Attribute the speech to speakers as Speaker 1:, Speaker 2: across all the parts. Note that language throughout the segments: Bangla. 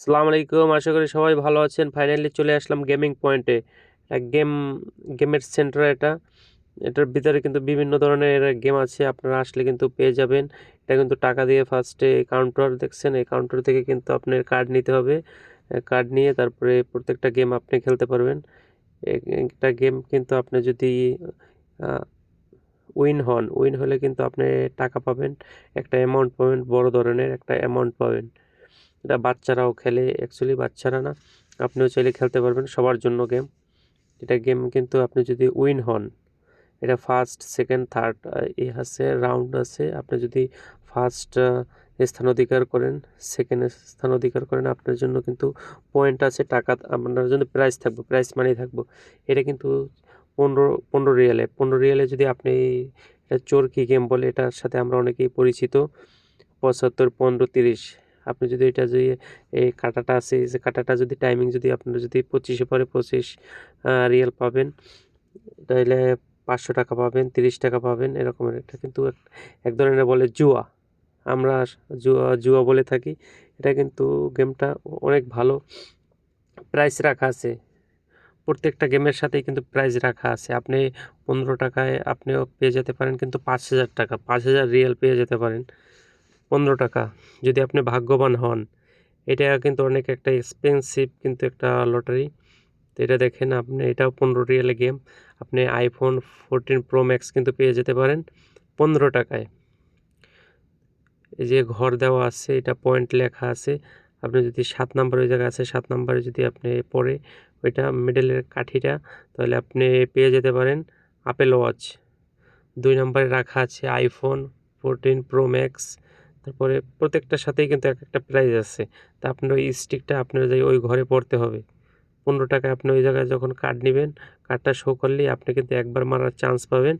Speaker 1: আসসালামু আলাইকুম, আশা করি সবাই ভালো আছেন। ফাইনালি চলে আসলাম গেমিং পয়েন্টে এক গেম গেমের সেন্টার এটা। এটার ভিতরে কিন্তু বিভিন্ন ধরনের গেম আছে, আপনারা আসলে কিন্তু পেয়ে যাবেন। এটা কিন্তু টাকা দিয়ে ফার্স্টে কাউন্টার দেখছেন, এই কাউন্টার থেকে কিন্তু আপনার কার্ড নিতে হবে। কার্ড নিয়ে তারপরে প্রত্যেকটা গেম আপনি খেলতে পারবেন। একটা গেম কিন্তু আপনি যদি উইন হন উইন হলে কিন্তু আপনি টাকা পাবেন। একটা অ্যামাউন্ট পাবেন, বড় ধরনের একটা অ্যামাউন্ট পাবেন। এটা বাচ্চারাও খেলে অ্যাকচুয়ালি বাচ্চারা না, আপনিও চাইলে খেলতে পারবেন, সবার জন্য গেম এটা গেম কিন্তু আপনি যদি উইন হন, এটা ফার্স্ট সেকেন্ড থার্ড এ আছে রাউন্ড আছে, আপনি যদি ফার্স্ট স্থান অধিকার করেন সেকেন্ড স্থান অধিকার করেন, আপনার জন্য কিন্তু পয়েন্ট আছে, টাকা, আপনার জন্য প্রাইজ থাকবে প্রাইজ মানি থাকব। এটা কিন্তু পনেরো পনেরো রিয়ালে পনেরো রিয়ালে যদি আপনি এটা চোরকি গেম বলে, এটার সাথে আমরা অনেকেই পরিচিত, পঁচাত্তর, পনেরো, তিরিশ। আপনি যদি এটা যে এই কাটাটা আছে যে কাটাটা যদি টাইমিং যদি আপনার যদি পঁচিশে পরে পঁচিশ রিয়েল পাবেন, তাহলে পাঁচশো টাকা পাবেন, তিরিশ টাকা পাবেন, এরকমের এটা কিন্তু এক- এক ধরনের বলে জুয়া। আমরা জুয়া জুয়া বলে থাকি। এটা কিন্তু গেমটা অনেক ভালো প্রাইস রাখা আছে। প্রত্যেকটা গেমের সাথেই কিন্তু প্রাইস রাখা আছে। আপনি পনেরো টাকায় আপনিও পেয়ে যেতে পারেন, কিন্তু পাঁচ হাজার টাকা, পাঁচ হাজার রিয়েল পেয়ে যেতে পারেন। পনেরো টাকা। যদি আপনি ভাগ্যবান হন, এটা কিন্তু অনেক একটা এক্সপেন্সিভ কিন্তু একটা লটারি তো এটা দেখেন, আপনি এটাও পনেরো রিয়েলে গেম আপনি আইফোন ফোরটিন প্রো ম্যাক্স কিন্তু পেয়ে যেতে পারেন পনেরো টাকায়। এই যে ঘর দেওয়া আছে, এটা পয়েন্ট লেখা আছে। আপনি যদি সাত নাম্বার ওই জায়গায় আছে, সাত নাম্বারে যদি আপনি পরে ওইটা মিডলের কাঠিটা, তাহলে আপনি পেয়ে যেতে পারেন আপেল ওয়াচ দুই নম্বরে রাখা আছে আইফোন ফোরটিন প্রো ম্যাক্স তারপরে প্রত্যেকটার সাথেই কিন্তু এক একটা প্রাইস আছে। তা আপনার ওই স্টিকটা আপনার যাই ওই ঘরে পড়তে হবে। পনেরো টাকায় আপনি ওই জায়গায় যখন কার্ড নেবেন কার্ডটা শো করলেই আপনি কিন্তু একবার মারার চান্স পাবেন।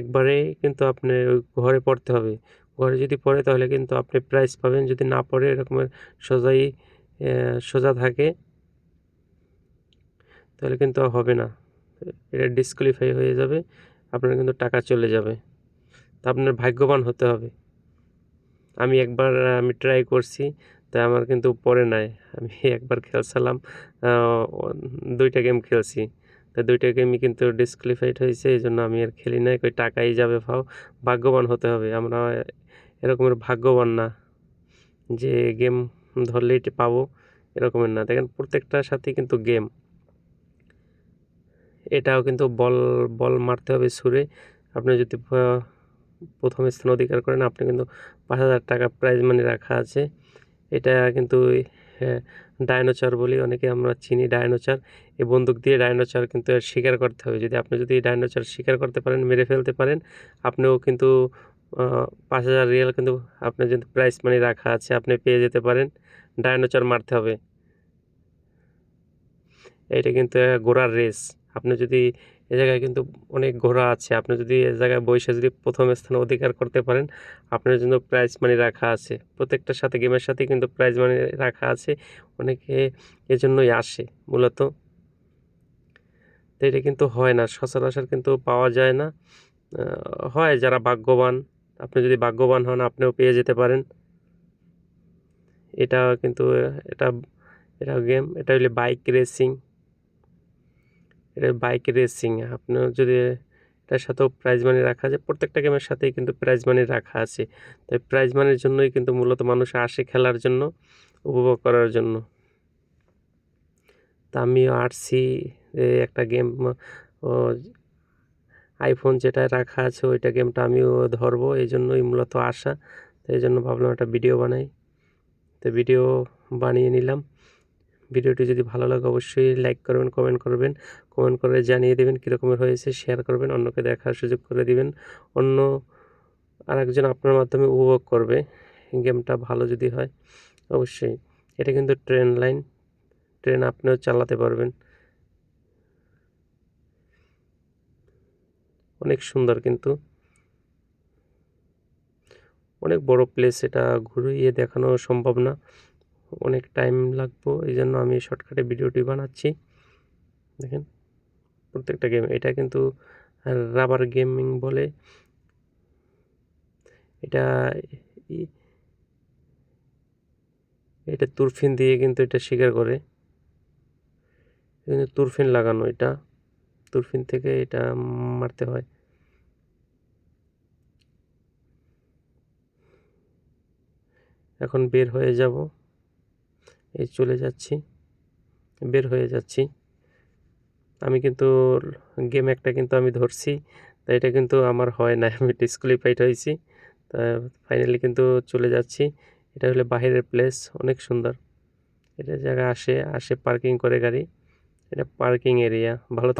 Speaker 1: একবারে কিন্তু আপনি ওই ঘরে পড়তে হবে। ঘরে যদি পড়ে তাহলে কিন্তু আপনি প্রাইজ পাবেন। যদি না পড়ে এরকমের সোজাই সোজা থাকে, তাহলে কিন্তু হবে না। এটা ডিসকোয়ালিফাই হয়ে যাবে, আপনার কিন্তু টাকা চলে যাবে। তা আপনার ভাগ্যবান হতে হবে। আমি একবার আমি ট্রাই করছি, তা আমার কিন্তু পরে নাই। আমি একবার খেলছিলাম দুইটা গেম খেলছি। তা দুইটা গেমই কিন্তু ডিসকোয়ালিফাইড হয়েছে এই জন্য আমি আর খেলি নাই। কই টাকাই যাবে ফাও ভাগ্যবান হতে হবে। আমরা এরকমের ভাগ্যবান না যে গেম ধরলেই টি পাবো, এরকমের না। দেখেন প্রত্যেকটার সাথেই কিন্তু গেম এটাও কিন্তু বল বল মারতে হবে সুরে। আপনি যদি প্রথম স্থান অধিকার করেন, আপনি কিন্তু পাঁচ হাজার টাকা প্রাইজ মানি রাখা আছে। এটা কিন্তু ডায়নোচর বলি, অনেকে আমরা চিনি ডায়নোচর এই বন্দুক দিয়ে ডায়নোচর কিন্তু শিকার করতে হবে। যদি আপনি যদি ডায়নোচর শিকার করতে পারেন, মেরে ফেলতে পারেন, আপনিও কিন্তু পাঁচ হাজার রিয়াল কিন্তু আপনার যদি প্রাইজ মানি রাখা আছে, আপনি পেয়ে যেতে পারেন। ডায়নোচর মারতে হবে। এটা কিন্তু ঘোড়ার রেস আপনি যদি এ জায়গায় কিন্তু অনেক ঘোড়া আছে। আপনি যদি এ জায়গায় বসে যদি প্রথম স্থান অধিকার করতে পারেন, আপনার জন্য প্রাইজ মানি রাখা আছে। প্রত্যেকটার সাথে, গেমের সাথে কিন্তু প্রাইজ মানি রাখা আছে। অনেকে এজন্যই আসে মূলত। তো এটা কিন্তু হয় না, সচরাচর কিন্তু পাওয়া যায় না। হয় যারা ভাগ্যবান, আপনি যদি ভাগ্যবান হন, আপনিও পেয়ে যেতে পারেন। এটা কিন্তু, এটা এটা গেম, এটা হলে বাইক রেসিং এটা বাইক রেসিং আপনার যদি এটার সাথেও প্রাইজ মানি রাখা আছে, প্রত্যেকটা গেমের সাথেই কিন্তু প্রাইজ মানি রাখা আছে। তাই প্রাইজ মানির জন্যই কিন্তু মূলত মানুষ আসে খেলার জন্য, উপভোগ করার জন্য। তা আমিও আসছি একটা গেম ও আইফোন যেটা রাখা আছে, ওইটা গেমটা আমিও ধরবো এই জন্যই মূলত আসা। তো এই জন্য ভাবলাম একটা ভিডিও বানাই। তো ভিডিও বানিয়ে নিলাম। ভিডিওটি যদি ভালো লাগে অবশ্যই লাইক করবেন কমেন্ট করবেন কমেন্ট করে জানিয়ে দেবেন কীরকমের হয়েছে শেয়ার করবেন, অন্যকে দেখার সুযোগ করে দিবেন, অন্য আরেকজন আপনার মাধ্যমে উপভোগ করবে গেমটা ভালো যদি হয়, অবশ্যই। এটা কিন্তু ট্রেন লাইন ট্রেন আপনিও চালাতে পারবেন। অনেক সুন্দর কিন্তু। অনেক বড় প্লেস এটা ঘুরিয়ে দেখানো সম্ভব না। অনেক টাইম লাগবো এই জন্য আমি শর্টকাটে ভিডিওটি বানাচ্ছি। দেখেন, প্রত্যেকটা গেম এটা কিন্তু রাবার গেমিং বলে। এটা এটা তুরফিন দিয়ে কিন্তু এটা শিকার করে। কিন্তু তুরফিন লাগানো এটা। তুরফিন থেকে এটা মারতে হয়। এখন বের হয়ে যাব। এই চলে যাচ্ছি, বের হয়ে যাচ্ছি। আমি কিন্তু গেম একটা কিন্তু আমি ধরছি তা এটা কিন্তু আমার হয় না, আমি ডিসকোয়ালিফাইড হয়েছি। তা ফাইনালি কিন্তু চলে যাচ্ছি। এটা হলো বাহিরের প্লেস অনেক সুন্দর। এটা জায়গা আসে আসে পার্কিং করে গাড়ি। এটা পার্কিং এরিয়া ভালো